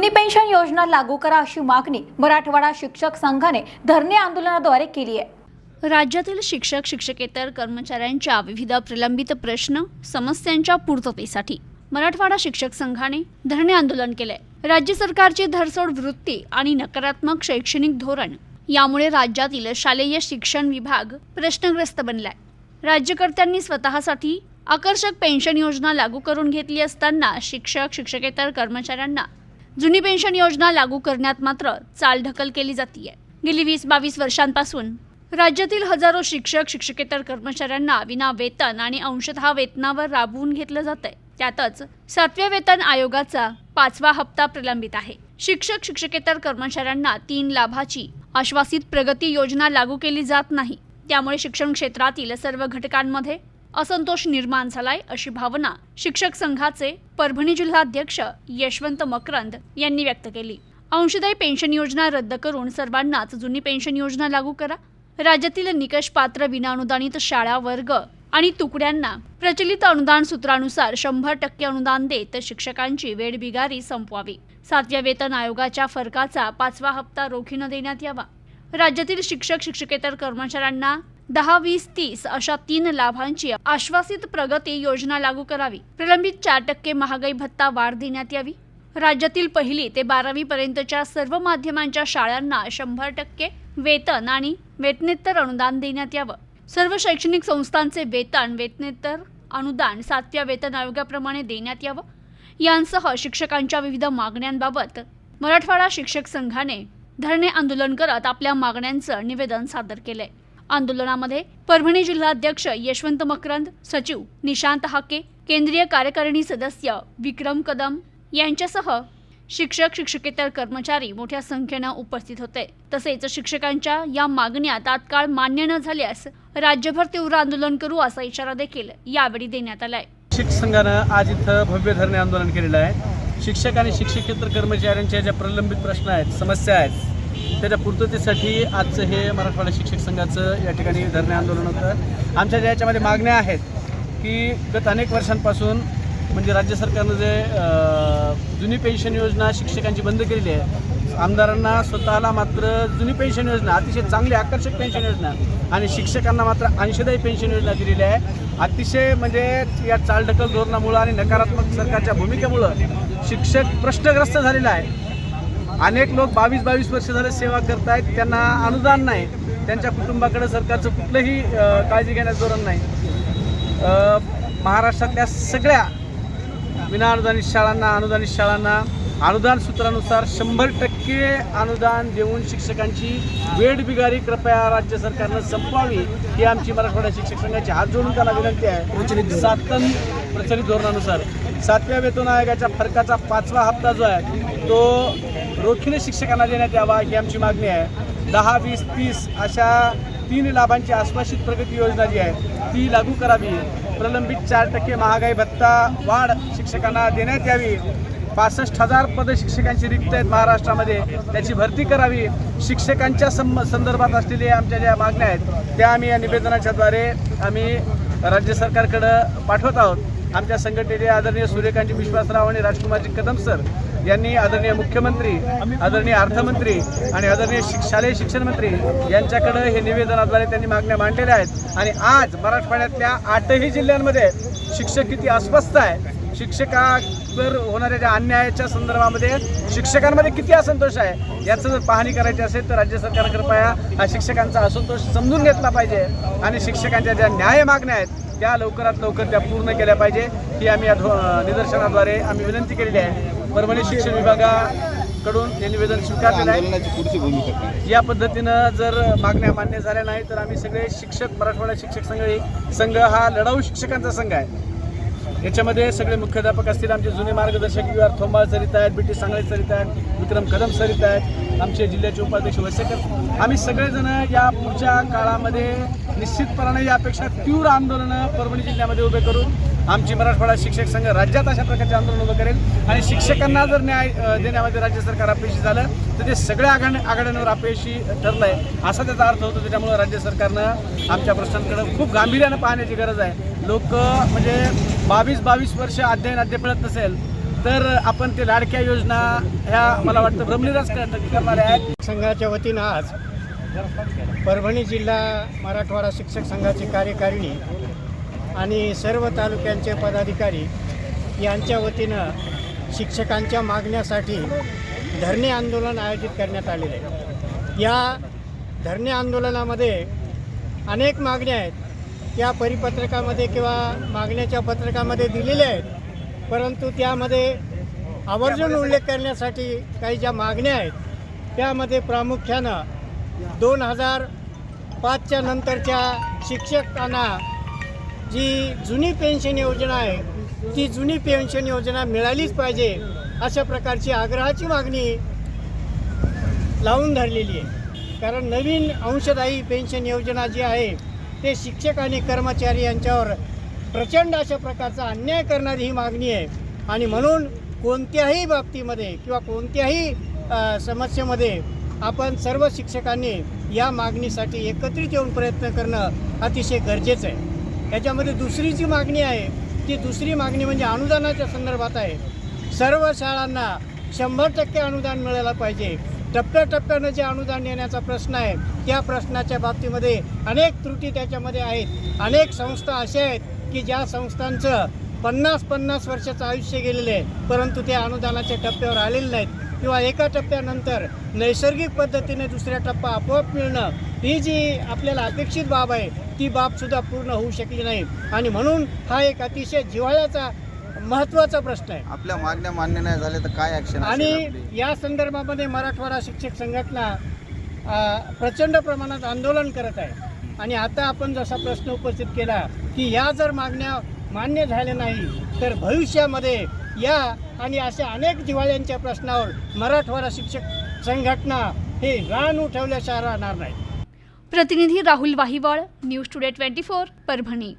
जुनी पेन्शन योजना लागू करा अशी मागणी मराठवाडा शिक्षक संघाने धरणे आंदोलनाद्वारे केली आहे. राज्यातील शिक्षक शिक्षकेतर कर्मचाऱ्यांच्या विविध प्रलंबित प्रश्न समस्यांच्या पूर्ततेसाठी मराठवाडा शिक्षक संघाने धरणे आंदोलन केले राज्य सरकारची धरसोड वृत्ती आणि नकारात्मक शैक्षणिक धोरण यामुळे राज्यातील शालेय शिक्षण विभाग प्रश्नग्रस्त बनलाय. राज्यकर्त्यांनी स्वतःसाठी आकर्षक पेन्शन योजना लागू करून घेतली असताना शिक्षक शिक्षकेतर कर्मचाऱ्यांना जुनी पेन्शन योजना लागू करण्यात मात्र चालढकल केली जाते गेली वीस बावीस वर्षांपासून राज्यातील हजारो शिक्षक शिक्षकेतर कर्मचाऱ्यांना विना वेतन आणि अंशतः वेतनावर राबवून घेतलं जात आहे त्यातच सातव्या वेतन आयोगाचा पाचवा हप्ता प्रलंबित आहे. शिक्षक शिक्षकेतर कर्मचाऱ्यांना तीन लाभाची आश्वासित प्रगती योजना लागू केली जात नाही. त्यामुळे शिक्षण क्षेत्रातील सर्व घटकांमध्ये असंतोष निर्माण झालाय अशी भावना शिक्षक संघाचे परभणी जिल्हाध्यक्ष यशवंत मकरंद यांनी व्यक्त केली. अंशदायी पेन्शन योजना रद्द करून सर्वांनाच जुनी पेन्शन योजना लागू करा. राज्यातील निकष पात्र विनाअनुदानित शाळा वर्ग आणि तुकड्यांना प्रचलित अनुदान सूत्रानुसार शंभर टक्के अनुदान देत शिक्षकांची वेडबिगारी संपवावी. सातव्या वेतन आयोगाच्या फरकाचा पाचवा हप्ता रोखीनं देण्यात यावा. राज्यातील शिक्षक शिक्षकेतर कर्मचाऱ्यांना दहा वीस तीस अशा तीन लाभांची आश्वासित प्रगती योजना लागू करावी. प्रलंबित चार टक्के महागाई भत्ता वाढ देण्यात यावी. राज्यातील पहिली ते बारावी पर्यंतच्या सर्व माध्यमांच्या शाळांना शंभर टक्के वेतन आणि वेतनेत्तर अनुदान देण्यात यावं. सर्व शैक्षणिक संस्थांचे वेतन वेतनेतर अनुदान सातव्या वेतन आयोगाप्रमाणे देण्यात यावं. यांसह शिक्षकांच्या विविध मागण्यांबाबत मराठवाडा शिक्षक संघाने धरणे आंदोलन करत आपल्या मागण्यांचं निवेदन सादर केलंय. आंदोलनामध्ये परभणी जिल्हाध्यक्ष यशवंत मकरंद सचिव निशांत हाके केंद्रीय कार्यकारिणी सदस्य विक्रम कदम यांच्यासह शिक्षक शिक्षकेतर कर्मचारी मोठ्या संख्येनं उपस्थित होते. तसेच शिक्षकांच्या या मागण्या तात्काळ मान्य न झाल्यास राज्यभर तीव्र आंदोलन करू असा इशारा देखील यावेळी देण्यात आलाय. शिक्षक संघानं आज इथं भव्य धरणे आंदोलन केलेलं आहे. शिक्षक आणि शिक्षकेतर कर्मचाऱ्यांच्या ज्या प्रलंबित प्रश्न आहेत समस्या आहेत त्याच्या पूर्ततेसाठी आजचं हे मराठवाडा शिक्षक संघाचं या ठिकाणी धरणे आंदोलन होतं. आमच्या ज्या याच्यामध्ये मागण्या आहेत की गत अनेक वर्षांपासून म्हणजे राज्य सरकारनं जे जुनी पेन्शन योजना शिक्षकांची बंद केलेली आहे आमदारांना स्वतःला मात्र जुनी पेन्शन योजना अतिशय चांगली आकर्षक पेन्शन योजना आणि शिक्षकांना मात्र अंशदायी पेन्शन योजना दिलेली आहे. अतिशय म्हणजे या चालढकल धोरणामुळं आणि नकारात्मक सरकारच्या भूमिकेमुळं शिक्षक प्रश्नग्रस्त झालेला आहे. अनेक लोक बावीस बावीस वर्ष झाले सेवा करतायत. त्यांना अनुदान नाही. त्यांच्या कुटुंबाकडे सरकारचं कुठलंही काळजी घेण्याचं धोरण नाही. महाराष्ट्रातल्या सगळ्या विनाअनुदानित शाळांना अनुदानित शाळांना अनुदान सूत्रानुसार शंभर टक्के अनुदान देऊन शिक्षकांची वेळ बिगारी कृपया राज्य सरकारनं संपवावी ही आमची मराठवाडा शिक्षक संघाची हात जोडून त्यांना विनंती आहे. सातन प्रचलित धोरणानुसार सातव्या वेतन आयोगाच्या फरकाचा पाचवा हप्ता जो आहे तो रोखीने शिक्षकांना देण्यात यावा ही आमची मागणी आहे. दहा वीस तीस अशा तीन लाभांची आश्वासित प्रगती योजना जी आहे ती लागू करावी. प्रलंबित चार टक्के महागाई भत्ता वाढ शिक्षकांना देण्यात यावी. पासष्ट हजार पद शिक्षकांची रिक्त आहेत महाराष्ट्रामध्ये त्याची भरती करावी. शिक्षकांच्या सं संदर्भात असलेल्या आमच्या ज्या मागण्या आहेत त्या आम्ही या निवेदनाच्या द्वारे आम्ही राज्य सरकारकडं पाठवत आहोत. आमच्या संघटनेचे आदरणीय सूर्यकांती विश्वासराव आणि राजकुमारजी कदम सर यांनी आदरणीय मुख्यमंत्री आदरणीय अर्थमंत्री आणि आदरणीय शालेय शिक्षण मंत्री यांच्याकडं हे निवेदनाद्वारे त्यांनी मागण्या मांडलेल्या आहेत. आणि आज मराठवाड्यातल्या आठही जिल्ह्यांमध्ये शिक्षक किती अस्वस्थ आहे शिक्षकावर होणाऱ्या ज्या अन्यायाच्या संदर्भामध्ये शिक्षकांमध्ये किती असंतोष आहे याचं जर पाहणी करायची असेल तर राज्य सरकार कृपया हा शिक्षकांचा असंतोष समजून घेतला पाहिजे. आणि शिक्षकांच्या ज्या न्याय मागण्या आहेत त्या लवकरात लवकर त्या पूर्ण केल्या पाहिजे. ही आम्ही या निदर्शनाद्वारे आम्ही विनंती केलेली आहे. परभणी शिक्षण विभागाकडून हे निवेदन स्वीकारलेलं आहे. या पद्धतीनं जर मागण्या मान्य झाल्या नाही तर आम्ही सगळे शिक्षक मराठवाडा शिक्षक संघ संघ हा लढाऊ शिक्षकांचा संघ आहे. याच्यामध्ये सगळे मुख्याध्यापक असतील आमचे जुने मार्गदर्शक यू आर थोंबाळ सर इथं आहेत बी टी सांगळे सर इथं आहेत विक्रम कदम सर इथं आहेत आमचे जिल्ह्याचे उपाध्यक्ष वैसेकर. आम्ही सगळेजण या पुढच्या काळामध्ये निश्चितपणाने यापेक्षा तीव्र आंदोलनं परभणी जिल्ह्यामध्ये उभे करून आमची मराठवाडा शिक्षक संघ राज्यात अशा प्रकारचे आंदोलन उभं करेल आणि शिक्षकांना जर न्याय देण्यामध्ये राज्य सरकार अपयशी झालं तर ते सगळ्या आघाड आघाड्यांवर अपयशी ठरलं आहे असा त्याचा अर्थ होतो त्याच्यामुळं राज्य सरकारनं आमच्या प्रश्नांकडे खूप गांभीर्यानं पाहण्याची गरज आहे. लोक म्हणजे बावीस बावीस वर्ष अध्ययन अद्याप मिळत नसेल तर आपण ते लाडक्या योजना ह्या मला वाटतं भ्रमनिरास करणाऱ्या आहेत. संघाच्या वतीनं आज परभणी जिल्हा मराठवाडा शिक्षक संघाची कार्यकारिणी आणि सर्व तालुक्यांचे पदाधिकारी यांच्या वतीनं शिक्षकांच्या मागण्यासाठी धरणे आंदोलन आयोजित करण्यात आलेले आहे. या धरणे आंदोलनामध्ये अनेक मागण्या आहेत. त्या परिपत्रकामध्ये किंवा मागण्याच्या पत्रकामध्ये दिलेल्या आहेत. परंतु त्यामध्ये आवर्जून उल्लेख करण्यासाठी काही ज्या मागण्या आहेत त्यामध्ये प्रामुख्यानं दोन हजार पाचच्या नंतरच्या शिक्षकांना जी जुनी पेन्शन योजना आहे ती जुनी पेन्शन योजना मिळालीच पाहिजे अशा प्रकारची आग्रहाची मागणी लावून धरलेली आहे. कारण नवीन अंशदायी पेन्शन योजना जी आहे ते शिक्षक आणि कर्मचारी यांच्यावर प्रचंड अशा प्रकारचा अन्याय करणारी ही मागणी आहे. आणि म्हणून कोणत्याही बाबतीमध्ये किंवा कोणत्याही समस्येमध्ये आपण सर्व शिक्षकांनी या मागणीसाठी एकत्रित येऊन प्रयत्न करणं अतिशय गरजेचं आहे. याच्यामध्ये दुसरी जी मागणी आहे ती दुसरी मागणी म्हणजे अनुदानाच्या संदर्भात आहे. सर्व शाळांना शंभर टक्के अनुदान मिळायला पाहिजे. टप्प्याटप्प्यानं जे अनुदान देण्याचा प्रश्न आहे त्या प्रश्नाच्या बाबतीमध्ये अनेक त्रुटी त्याच्यामध्ये आहेत. अनेक संस्था अशा आहेत की ज्या संस्थांचं पन्नास पन्नास वर्षाचं आयुष्य गेलेलं आहे परंतु त्या अनुदानाच्या टप्प्यावर आलेले नाहीत. किंवा एका टप्प्यानंतर नैसर्गिक पद्धतीने दुसऱ्या टप्पा आपोआप मिळणं ही जी आपल्याला अपेक्षित बाब आहे ती बाबसुद्धा पूर्ण होऊ शकली नाही. आणि म्हणून हा एक अतिशय जिव्हाळ्याचा महत्त्वाचा प्रश्न आहे. आपल्या मागण्या मान्य नाही झाल्या तर काय ऍक्शन आणि या संदर्भामध्ये मराठवाडा शिक्षक संघटना प्रचंड प्रमाणात आंदोलन करत आहे. आणि आता आपण जसा प्रश्न उपस्थित केला की या जर मागण्या मान्य झाल्या नाही तर भविष्यामध्ये या आणि अशा अनेक दिवाळ्यांच्या प्रश्नावर मराठवाडा शिक्षक संघटना हे रान उठवल्याशिवाय राहणार नाही प्रतिनिधी Rahul Vahival news today twenty four Parbhani.